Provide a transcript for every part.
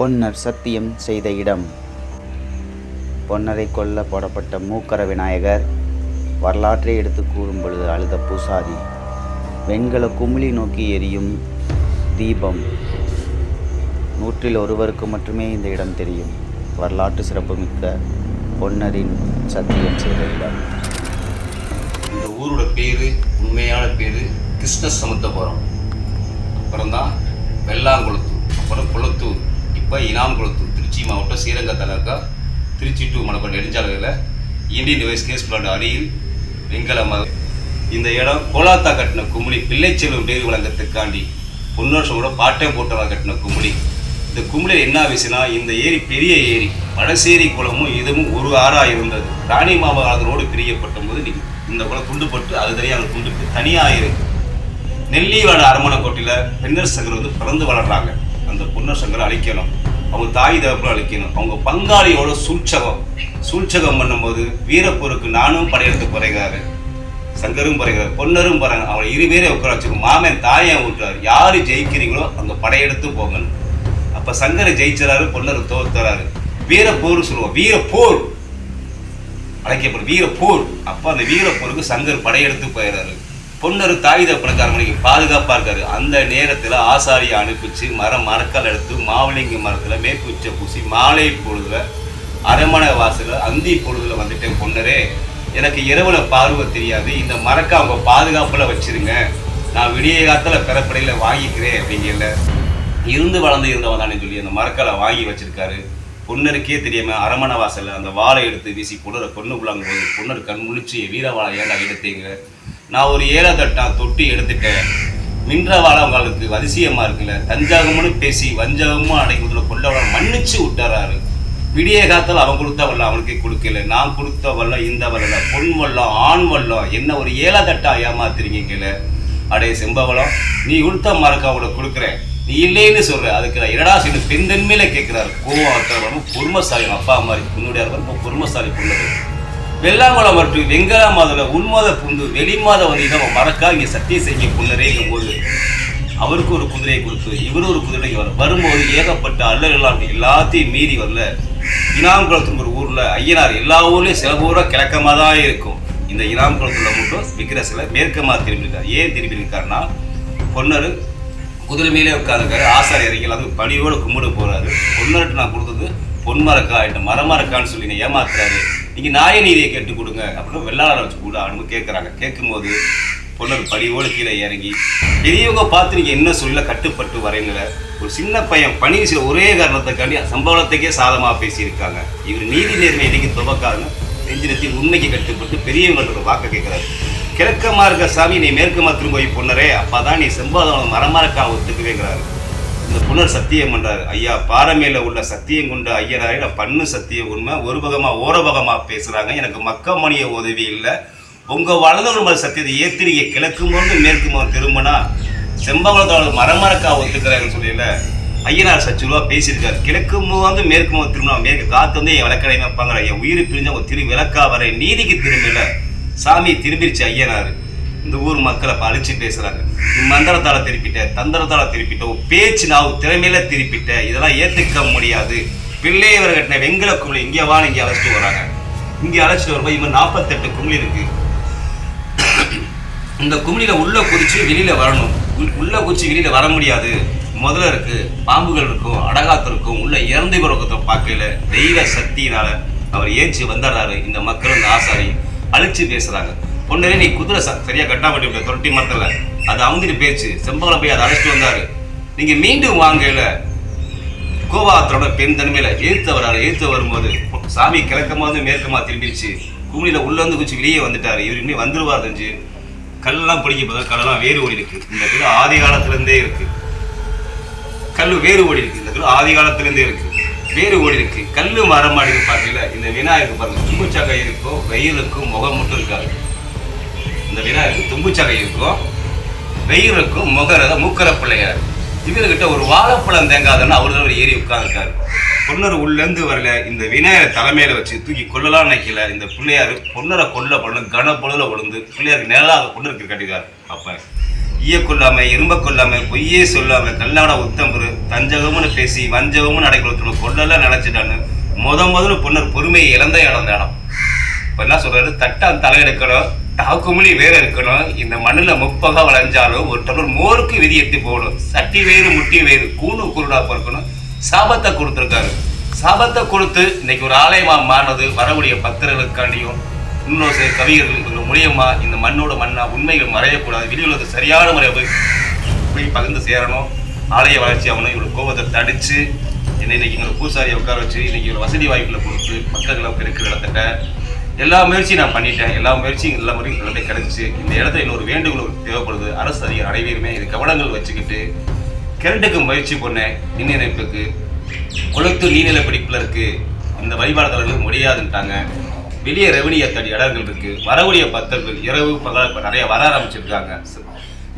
பொன்னர் சத்தியம் செய்த இடம். பொன்னரை கொல்ல போடப்பட்ட மூக்கர விநாயகர் வரலாற்றை எடுத்து கூறும் பொழுது அழுத பூசாரி. வெண்கல குமிழி நோக்கி எரியும் தீபம். நூற்றில் ஒருவருக்கு மட்டுமே இந்த இடம் தெரியும். வரலாற்று சிறப்புமிக்க பொன்னரின் சத்தியம் செய்த இடம். இந்த ஊரோட பேர் உண்மையான பேர் கிருஷ்ண சமுத்தபுரம் அப்புறம் தான் வெள்ளாங்குளத்தூர் அப்புறம் குளத்தூர். இப்போ இனாம்குளத்தூர் திருச்சி மாவட்டம் ஸ்ரீரங்க தாலுக்கா திருச்சி டு மணப்பன் நெடுஞ்சாலையில் இந்தியன் டிவைஸ் கேஸ் பிளாட் அருகில் வெங்கல இந்த இடம் கோலாத்தா கட்டின கும்பலி பிள்ளைச்செல்வம் பேர் வழங்கத்துக்காண்டி பொன்னோஷமோட பாட்டை போட்டவா கட்டின கும்பலி. இந்த கும்பலியில் என்ன விஷயம்னா இந்த ஏரி பெரிய ஏரி வடசேரி குளமும் இதுவும் ஒரு ஆறாக இருந்தது. ராணி மாமா காலத்தோடு பிரியப்பட்ட போது இந்த குளம் துண்டுபட்டு அது தனியாக அந்த துண்டுக்கு தனியாக இருக்குது நெல்லிவாட அரமணை கோட்டையில் பெண்ணர் சங்கர் வந்து பிறந்து வளர்றாங்க. அந்த பொன்னர் சங்கரை அழிக்கணும். அவங்க தாய் தகப்பில் அழிக்கணும். அவங்க பங்காளியோட சூழ்ச்சகம். சூழ்ச்சகம் பண்ணும்போது வீரப்போருக்கு நானும் படையெடுத்து குறைகிறாரு சங்கரும் குறைகிறார் பொன்னரும் போறாங்க. அவங்களை இரு உட்கார வச்சுக்கோ மாமன் தாயை விட்டுறாரு யார் ஜெயிக்கிறீங்களோ அந்த படையெடுத்து போகணும் அப்போ சங்கரை ஜெயிச்சுறாரு பொன்னர் தோத்துறாரு வீரப்போர் சொல்லுவோம். வீரப்போர். அழைக்கப்படும் வீரப்போர். அப்போ அந்த வீரப்போருக்கு சங்கர் படையெடுத்து போயிடுறாரு. பொன்னர் தாய் தப்பனுக்கு பாதுகாப்பாக இருக்காரு. அந்த நேரத்தில் ஆசாரியை அனுப்பிச்சு மரம் மரக்கால் எடுத்து மாவளிங்க மரத்தில் மேற்குச்ச பூசி மாலை பொழுதுல அரமனை வாசலில் அந்தி பொழுதுல வந்துட்டேன் பொன்னரே எனக்கு இரவுல பார்வை தெரியாது. இந்த மரக்கை அவங்க பாதுகாப்பில் வச்சிருங்க. நான் விடிய காலத்தில் பெறப்படையில் வாங்கிக்கிறேன் அப்படிங்கல இருந்து வளர்ந்து இருந்தவன் தானே சொல்லி அந்த மரக்கலை வாங்கி வச்சிருக்காரு. பொன்னருக்கே தெரியாமல் அரமண வாசலில் அந்த வாழை எடுத்து வீசி பொண்ணரை கொண்டுக்குள்ளாங்க போது பொன்னர் கண் முழிச்சு வீர வாழை ஏன்டா எடுத்தீங்க நான் ஒரு ஏழை தட்டா தொட்டி எடுத்துட்டேன். மின்ற வாழை உங்களுக்கு அதிசயமா இருக்குல்ல? தஞ்சாகம்னு பேசி வஞ்சகமும் அடைக்குதுல கொண்டவளை மன்னிச்சு விட்டுறாரு. விடிய காலத்தில் அவன் கொடுத்த வல்லம் அவனுக்கு கொடுக்கல. நான் கொடுத்த வல்லம் இந்த வல்ல பொன் வல்லம் ஆண் வல்லம் என்ன ஒரு ஏழை தட்டா ஏமாத்துறீங்கல அடே செம்பவளம் நீ கொடுத்த மறக்க அவனை கொடுக்குறேன். நீ இல்லைன்னு சொல்ற. அதுக்கு நான் என்னடா செய்து பெண்தன்மையில கேட்கிறாரு கோவம் அத்தவனும் பொறுமசாலி. அப்பா மாதிரி உன்னுடைய ரொம்ப பொறுமசாலி பொண்ணு வெள்ளாங்குளம் மற்றும் வெங்கல மாதல உள்மாத புந்து வெளிமாத வந்து நம்ம மறக்கா இங்கே சத்திய செய்ய புன்னரேங்கும் போது அவருக்கு ஒரு குதிரையை கொடுத்து இவரும் ஒரு குதிரைக்கு வர வரும்போது ஏகப்பட்ட அல்லலாம் எல்லாத்தையும் மீறி வரல இனாம்குளத்துக்கு ஒரு ஊரில் ஐயனார் எல்லா ஊர்லேயும் சில ஊராக கிழக்கமாக தான் இருக்கும். இந்த இனாம்குளத்துல மட்டும் விக்கிர சில மேற்கமாக திரும்பியிருக்கார். ஏன் திரும்பியிருக்காருன்னா இருக்காருன்னா குதிரை மேலே உட்காந்துருக்காரு ஆசாரி இறங்கி அது பணியோட கும்பிட போகிறாரு பொன்னர்கிட்ட நான் கொடுத்தது பொன்மரக்கா இல்லை மரமரக்கான்னு சொல்லி என்னை ஏமாத்துறாரு. நீங்க நாய நீதியை கேட்டு கொடுங்க அப்படின்னு வெள்ளாளரை வச்சு கூட அவங்க கேட்குறாங்க கேட்கும்போது பொண்ணு படியோடு கீழே இறங்கி பெரியவங்க பார்த்து நீங்க என்ன சொல்ல கட்டுப்பட்டு வரீங்கள? ஒரு சின்ன பையன் பணி சில ஒரே காரணத்துக்காண்டி சம்பளத்துக்கே சாதமா பேசியிருக்காங்க. இவர் நீதி நேர்மை இன்னைக்கு துவக்காதுங்க நெஞ்சினத்தில் உண்மைக்கு கட்டுப்பட்டு பெரியவங்களோட வாக்க கேட்கிறாரு கிழக்கமாக இருக்க சாமி நீ மேற்கமா திரும்ப போய் பொண்ணரே அப்பதான் நீ செம்பாதவன் மரமரக்கா ஒத்துக்குவேங்கிறாரு. இந்த புனர் சத்தியம் பண்ணுறாரு ஐயா பாரமேல உள்ள சத்தியம் கொண்ட ஐயனாரே நான் பண்ணு சத்தியம் உண்மை ஒரு பகமாக ஓரபகமாக பேசுகிறாங்க எனக்கு மக்கமணிய உதவி இல்லை. உங்கள் வலது மேல் சத்தியத்தை ஏத்து நீங்க கிழக்கும் போது மேற்கும் போது திரும்பினா செம்பவளத்தோட மரமரக்கா ஒத்துக்கிறாருன்னு சொல்லல. ஐயனார் சச்சு பேசியிருக்காரு. கிழக்கும் வந்து மேற்கு போது திரும்பினா மேற்கு காத்து வந்து என் விளக்கடை வைப்பாங்க. என் உயிர் பிரிஞ்ச ஒரு திரு விளக்கா வர நீதிக்கு திரும்பல. சாமி திரும்பிருச்சு ஐயனார். இந்த ஊர் மக்களை இப்போ அழிச்சு பேசுறாங்க. நீ மந்திரத்தால திருப்பிட்ட தந்திரத்தால திருப்பிட்ட உன் பேச்சு நான் திறமையில திருப்பிட்ட இதெல்லாம் ஏத்துக்க முடியாது. பிள்ளையவர் கட்டின வெங்கல குமிழி இங்கே வா இங்கே அழைச்சிட்டு வராங்க. இங்கே அழைச்சிட்டு வரும்போது இவன் நாற்பத்தெட்டு குமிழி இருக்கு. இந்த குமிழில உள்ள குதிச்சு வெளியில வரணும். உள்ளே உள்ள வெளியில் வெளியில வர முடியாது. முதல்ல இருக்கு பாம்புகள் இருக்கும் அடகாத்து இருக்கும். உள்ள இறந்து பிறக்கத்தை பார்க்கல. தெய்வ சக்தியினால அவர் ஏஞ்சி வந்துடுறாரு. இந்த மக்கள் இந்த ஆசாரி அழிச்சு பேசுறாங்க. பொண்ணே நீ குதிரை ச- சரியாக கட்டாமட்டி விட்ட தொரட்டி மரத்தில். அது அவங்கிட்டு பேச்சு. செம்பகலை போய் அதை அழைச்சிட்டு வந்தார். நீங்கள் மீண்டும் வாங்கல. கோபாத்திரோட பெண் தன்மையில் எழுத்து வராரு. எழுத்து வரும்போது சாமி கிழக்கமா வந்து மேற்கமாக திரும்பிடுச்சு குமிழில உள்ளே வந்து குச்சி வெளியே வந்துட்டார். இவர் இன்னும் வந்துருவார் தெரிஞ்சு கல்லெல்லாம் பிடிக்க போதும் கல்லெல்லாம் வேறு ஓடி இருக்கு. இந்த கல் ஆதி காலத்துல இருந்தே இருக்கு. கல் வேறு ஓடி இருக்கு. இந்த கல் ஆதி காலத்துலேருந்தே இருக்கு. வேறு ஓடி இருக்கு. கல் மரமாடி மாடி பார்த்தீங்களா இந்த விநாயகர் பாருங்க. தும்புச்சகை இருக்கும் வெயிலுக்கும் முகம் மட்டும் இருக்காது. இந்த விநாயகருக்கு தும்புச்சகை இருக்கும். வெயிலுக்கும் முகரத முகர மூக்கர பிள்ளையார். இவர்கிட்ட ஒரு வாழைப்பழம் தேங்காதன்னு அவர் ஒரு ஏறி உட்காந்துருக்காரு பொன்னர் உள்ளேருந்து வரல இந்த விநாயகர் தலைமையில வச்சு தூக்கி கொல்லலாம் நினைக்கல. இந்த பிள்ளையார் பொன்னரை கொல்ல பண்ண கன பொழுதுல விழுந்து பிள்ளையாருக்கு நிழலாக பொண்ணருக்கு கட்டிக்காரு அப்ப ஈய கொள்ளாம இரும்ப கொள்ளாம பொய்யே சொல்லாம கல்லாட உத்தம்பரு தஞ்சகம்னு பேசி வஞ்சகமும் நடைபெறுத்தணும் கொள்ளலாம் நினைச்சிட்டான்னு முத முதல்ல பொன்னர் பொறுமையை இழந்த இடம் இந்த இடம். இப்போ என்ன சொல்றாரு? தட்டான் தலையெடுக்கணும். எடுக்கணும் வேற இருக்கணும் இந்த மண்ணில் முப்பகா வளைஞ்சாலும் ஒரு டம்ளர் மோருக்கு விதி எத்தி போகணும் சட்டி வேறு முட்டி வேறு கூணு குருடா பிறக்கணும் சாபத்தை கொடுத்துருக்காரு. சாபத்தை கொடுத்து இன்னைக்கு ஒரு ஆலயமா மாறினது வரக்கூடிய பக்தர்களுக்காண்டியும் இன்னொரு சில கவிஞர்கள் இவங்க மூலியமா இந்த மண்ணோட மண்ணா உண்மைகள் மறையக்கூடாது. வெளியுள்ளது சரியான முறையை போய் போய் பகிர்ந்து சேரணும். ஆலய வளர்ச்சி ஆகணும் இவ்வளோ கோபத்தை தடிச்சு என்னை இன்னைக்கு இங்கே பூசாரியை உட்கார வச்சு இன்னைக்கு ஒரு வசதி வாய்ப்புகளை கொடுத்து மக்கள்களை இருக்கிற இடத்துல எல்லா முயற்சியும் நான் பண்ணிட்டேன். எல்லா முயற்சியும் எல்லா முறையும் நல்லதே கிடைச்சிச்சு. இந்த இடத்துல இன்னொரு வேண்டுகோள் தேவைப்படுது. அரசு அதிக அனைவருமே இது கவனங்கள் வச்சுக்கிட்டு கிரண்டுக்கு முயற்சி பண்ணேன் மின் இணைப்புக்கு கொளுத்து நீர்நிலை படிப்பில் இருக்குது இந்த வழிபாடுதலர்கள் முடியாதுன்ட்டாங்க. வெளியே ரெவனிய தடி இடங்கள் இருக்குது வரக்கூடிய பக்தர்கள் இரவு பகல் நிறைய வர ஆரம்பிச்சிருக்காங்க.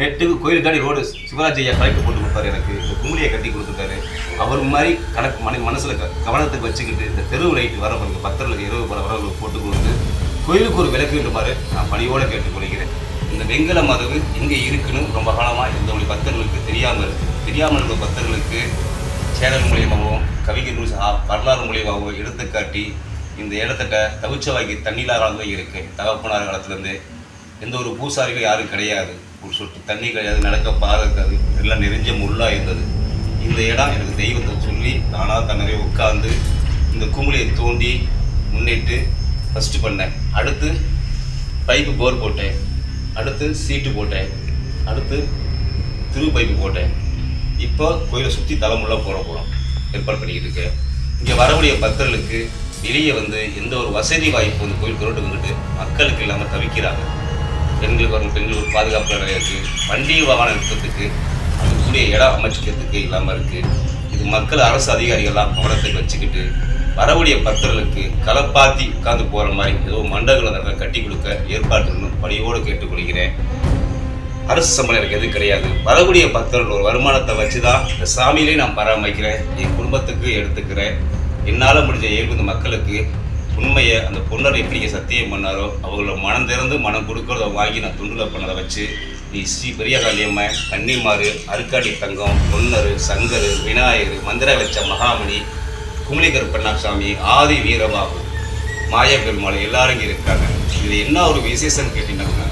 நெட்டுக்கு கோயில் தாண்டி ரோடு சிவராஜ் ஐயா போட்டு கொடுத்தாரு எனக்கு. இந்த கும்பலியை கட்டி கொடுத்துருக்காரு. அவர் மாதிரி கணக்கு மன மனசில் க- கவனத்துக்கு வச்சுக்கிட்டு இந்த தெருவு லைட் வரவங்களுக்கு பக்தர்களுக்கு இரவு பல வரவங்களுக்கு போட்டு கொடுத்து கோயிலுக்கு ஒரு விளக்கு வேண்டுமாறு நான் பணியோடு கேட்டுக்கொள்கிறேன். இந்த வெங்கல மதவு எங்கே இருக்குன்னு ரொம்ப காலமாக இருந்தவங்க பக்தர்களுக்கு தெரியாமல் இருக்குது தெரியாமல் இருக்கிற பக்தர்களுக்கு சேனல் மூலியமாகவும் கவிஞர் வரலாறு மூலியமாகவும் எடுத்துக்காட்டி இந்த இடத்த தவிச்சவாக்கி தண்ணிலா காலத்துல இருக்கு. தகப்பனார் காலத்துலேருந்து எந்த ஒரு பூசாரிகள் யாரும் கிடையாது. ஒரு சொட்டு தண்ணி கிடையாது நடக்க பாதை இருக்காது. எல்லாம் நெறிஞ்ச முள்ளாக இருந்தது இந்த இடம் எனக்கு தெய்வத்தை சொல்லி நானாக தன்னவே உட்கார்ந்து இந்த குமிழியை தோண்டி முன்னிட்டு ஃபஸ்ட்டு பண்ணேன். அடுத்து பைப்பு போர் போட்டேன். அடுத்து சீட்டு போட்டேன். அடுத்து திரு பைப்பு போட்டேன். இப்போ கோயிலை சுற்றி தலைமுள்ள போட போகிறோம் ஏற்பாடு பண்ணிக்கிட்டு இருக்கேன். இங்கே வரக்கூடிய பக்தர்களுக்கு வெளியே வந்து எந்த ஒரு வசதி வாய்ப்பு வந்து கோயில் கொண்டு வந்துட்டு மக்களுக்கு இல்லாமல் தவிக்கிறாங்க. பெண்களுக்கு வரும் பெண்களுக்கு பாதுகாப்பு நிறைய இருக்குது வண்டி வாகனம் நிறுத்தத்துக்கு அதுக்குரிய இடம் அமைச்சிக்கிறதுக்கு இல்லாமல் இருக்குது இது மக்கள் அரசு அதிகாரிகள்லாம் கவனத்தை வச்சுக்கிட்டு வரக்கூடிய பக்தர்களுக்கு களப்பாத்தி உட்காந்து போகிற மாதிரி ஏதோ மண்டபங்களை நிறைய கட்டி கொடுக்க ஏற்பாடு பணியோடு கேட்டுக்கொள்கிறேன். அரசு சம்பளம் எனக்கு எதுவும் கிடையாது. வரக்கூடிய பக்தர்கள் ஒரு வருமானத்தை வச்சு தான் இந்த சாமியிலே நான் பராமரிக்கிறேன். என் குடும்பத்துக்கு எடுத்துக்கிறேன். என்னால் முடிஞ்ச இயல்பு மக்களுக்கு உண்மையை அந்த பொன்னர் எப்படிங்க சத்தியம் பண்ணாரோ அவங்கள மனம் திறந்து மனம் கொடுக்கறத வாங்கி நான் துண்டுல பண்ணதை வச்சு நீ ஸ்ரீ பெரியகாளியம்மன் கன்னிமாறு அருக்காடி தங்கம் பொன்னரு சங்கரு விநாயகர் மந்திர வச்ச மகாமணி குமளிகர் பெண்ணாசாமி ஆதி வீரபாபு மாயா பெருமாள் எல்லாரும் இங்கே இருக்காங்க. இது என்ன ஒரு விசேஷம் கேட்டீங்கன்னா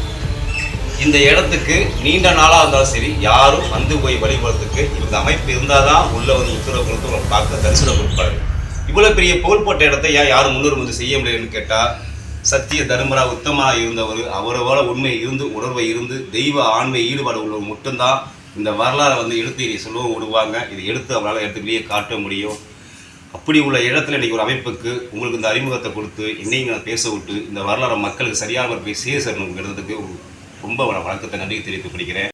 இந்த இடத்துக்கு நீண்ட நாளாக இருந்தாலும் சரி யாரும் வந்து போய் வழிபடுறதுக்கு இந்த அமைப்பு இருந்தால் தான் உள்ள வந்து உத்தரவு கொடுத்து உங்களை பார்க்க தரிசனம் கொடுப்பாரு. இவ்வளோ பெரிய போல் போட்ட இடத்த ஏன் யாரும் முன்னுரிமை வந்து செய்ய முடியலன்னு கேட்டால் சத்திய தர்மரா உத்தமாக இருந்தவர் அவரோட உண்மை இருந்து உணர்வை இருந்து தெய்வ ஆண்மை ஈடுபாடு உள்ளவர் மட்டும்தான் இந்த வரலாறை வந்து எடுத்து இதை சொல்லவும் விடுவாங்க. இதை எடுத்து அவரால் எடுத்து வெளியே காட்ட முடியும். அப்படி உள்ள இடத்துல இன்றைக்கி ஒரு அமைப்புக்கு உங்களுக்கு இந்த அறிமுகத்தை கொடுத்து என்னையும் நான் பேச விட்டு இந்த வரலாறு மக்களுக்கு சரியான ஒரு போய் சேசணும் ரொம்ப வணக்கத்தை நன்றி தெரிவித்து படிக்கிறேன்